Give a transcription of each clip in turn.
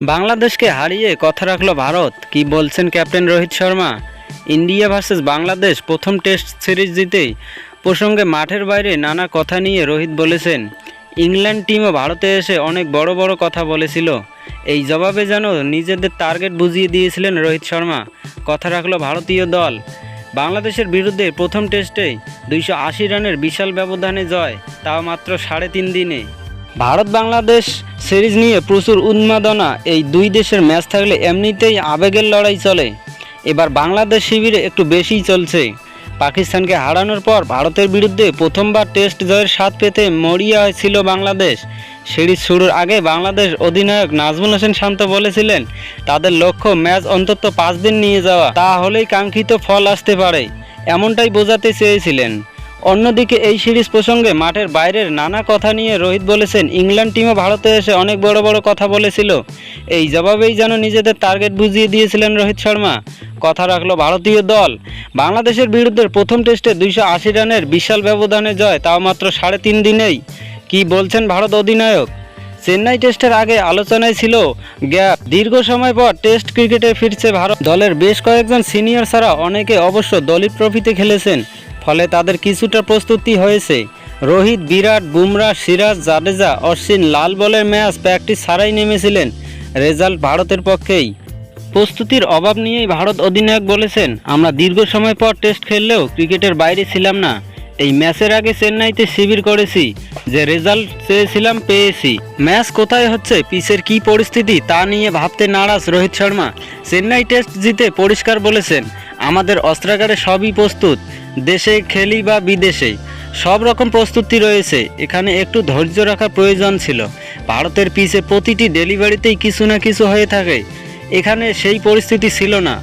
বাংলাদেশকে হারিয়ে কথা রাখল ভারত। কি বলছেন captain Rohit Sharma? India versus Bangladesh প্রথম টেস্ট সিরিজ জিতেই প্রসঙ্গে মাঠের বাইরে নানা কথা নিয়ে রোহিত বলেছেন, ইংল্যান্ড টিমও ভারতে এসে অনেক বড় বড় কথা বলেছিল। এই জবাবে যেন নিজেদের টার্গেট বুঝিয়ে দিয়েছিলেন রোহিত শর্মা। কথা রাখল ভারতীয় দল। বাংলাদেশের বিরুদ্ধে প্রথম টেস্টেই দুইশো রানের বিশাল ব্যবধানে জয়, তাও মাত্র সাড়ে তিন দিনে। ভারত বাংলাদেশ সিরিজ নিয়ে প্রচুর উন্মাদনা এই দুই দেশের ম্যাচ থাকলে এমনিতেই আবেগের লড়াই চলে। এবার বাংলাদেশ শিবিরে একটু বেশিই চলছে। পাকিস্তানকে হারানোর পর ভারতের বিরুদ্ধে প্রথমবার টেস্ট জয়ের স্বাদ পেতে মরিয়া ছিল বাংলাদেশ। সিরিজ শুরুর আগে বাংলাদেশ অধিনায়ক নাজমুল হোসেন শান্ত বলেছিলেন, তাদের লক্ষ্য ম্যাচ অন্তত পাঁচ দিন নিয়ে যাওয়া। তাহলেই কাঙ্ক্ষিত ফল আসতে পারে। এমনটাই বোঝাতে চেয়েছিলেন। অন্যদিকে এই সিরিজ প্রসঙ্গে মাঠের বাইরের নানা কথা নিয়ে রোহিত বলেছেন, ইংল্যান্ড টিমও ভারতে এসে অনেক বড় বড় কথা বলেছিল। এই জবাবেই যেন নিজেদের টার্গেট বুঝিয়ে দিয়েছিলেন রোহিত শর্মা। কথা রাখল ভারতীয় দল। বাংলাদেশের বিরুদ্ধে প্রথম টেস্টে দুইশো আশি রানের বিশাল ব্যবধানে জয়, তাও মাত্র সাড়ে তিন দিনেই। কি বলছেন ভারত অধিনায়ক? চেন্নাই টেস্টের আগে আলোচনায় ছিল গ্যাপ। দীর্ঘ সময় পর টেস্ট ক্রিকেটে ফিরছে ভারত। দলের বেশ কয়েকজন সিনিয়র ছাড়া অনেকে অবশ্য দলীয় ট্রফিতে খেলেছেন। ফলে তাদের কিছুটা প্রস্তুতি হয়েছে। রোহিত, বিরাট, বুমরা, সিরাজ জাডেজা অশ্বিন, লাল বলের ম্যাচ প্র্যাকটিস ছাড়াই নেমেছিলেন রেজাল্ট ভারতের পক্ষেই। প্রস্তুতির অভাব নিয়েই ভারত অধিনায়ক বলেছেন, আমরা দীর্ঘ সময় পর টেস্ট খেললেও ক্রিকেটের বাইরে ছিলাম না। এই ম্যাচের আগে চেন্নাইতে শিবির করেছি, যে রেজাল্ট চেয়েছিলাম পেয়েছি। ম্যাচ কোথায় হচ্ছে, পিচের কি পরিস্থিতি তা নিয়ে ভাবতে নারাজ রোহিত শর্মা। চেন্নাই টেস্ট জিতে পরিষ্কার বলেছেন আমাদের অস্ত্রাগারে সবই প্রস্তুত, দেশে, খেলি বা বিদেশে। সব রকম প্রস্তুতি রয়েছে, এখানে একটু ধৈর্য রাখা প্রয়োজন ছিল। ভারতের পিচে প্রতিটি ডেলিভারিতেই কিছু না কিছু হয়ে থাকে। এখানে সেই পরিস্থিতি ছিল না।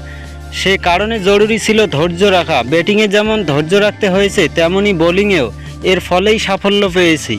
সে কারণে জরুরি ছিল ধৈর্য রাখা। ব্যাটিংয়ে যেমন ধৈর্য রাখতে হয়েছে তেমনই বোলিংয়েও। এর ফলেই সাফল্য পেয়েছি।